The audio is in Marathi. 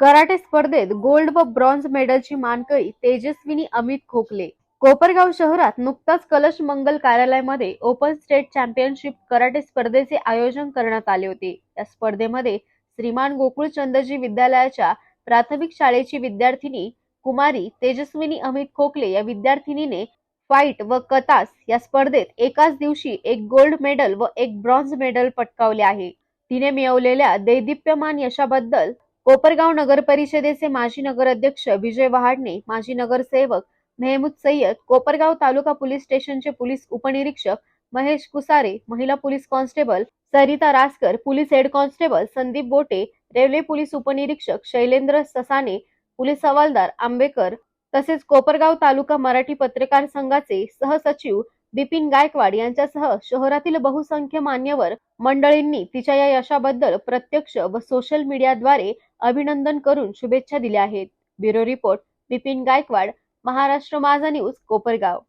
कराटे स्पर्धेत गोल्ड व ब्रॉन्झ मेडलची मानकरी तेजस्विनी अमित खोकले. कोपरगाव शहरात नुकताच कलश मंगल कार्यालयामध्ये ओपन स्टेट चॅम्पियनशिप कराटे स्पर्धेचे आयोजन करण्यात आले होते. या स्पर्धेमध्ये श्रीमान गोकुळचंदजी विद्यालयाच्या प्राथमिक शाळेची विद्यार्थिनी कुमारी तेजस्विनी अमित खोकले या विद्यार्थिनीने फाईट व कतास या स्पर्धेत एकाच दिवशी एक गोल्ड मेडल व एक ब्रॉन्झ मेडल पटकावले आहे. तिने मिळवलेल्या देदीप्यमान यशाबद्दल कोपरगाव नगर परिषदेचे माजी नगराध्यक्ष विजय वहाडणे माजी नगरसेवक मेहमूद सय्यद कोपरगाव तालुका पोलीस स्टेशनचे पोलीस उपनिरीक्षक महेश कुसारे महिला police constable Sarita Raskar police head constable Sandeep Bote railway police उपनिरीक्षक शैलेंद्र ससाने पोलीस हवालदार आंबेकर तसेच कोपरगाव तालुका मराठी पत्रकार संघाचे सहसचिव बिपिन गायकवाड यांच्यासह शहरातील बहुसंख्य मान्यवर मंडळींनी तिच्या या यशाबद्दल प्रत्यक्ष व सोशल मीडियाद्वारे अभिनंदन करून शुभेच्छा दिल्या आहेत. Bureau report Bipin Gaikwad Maharashtra Majha news Kopargaon.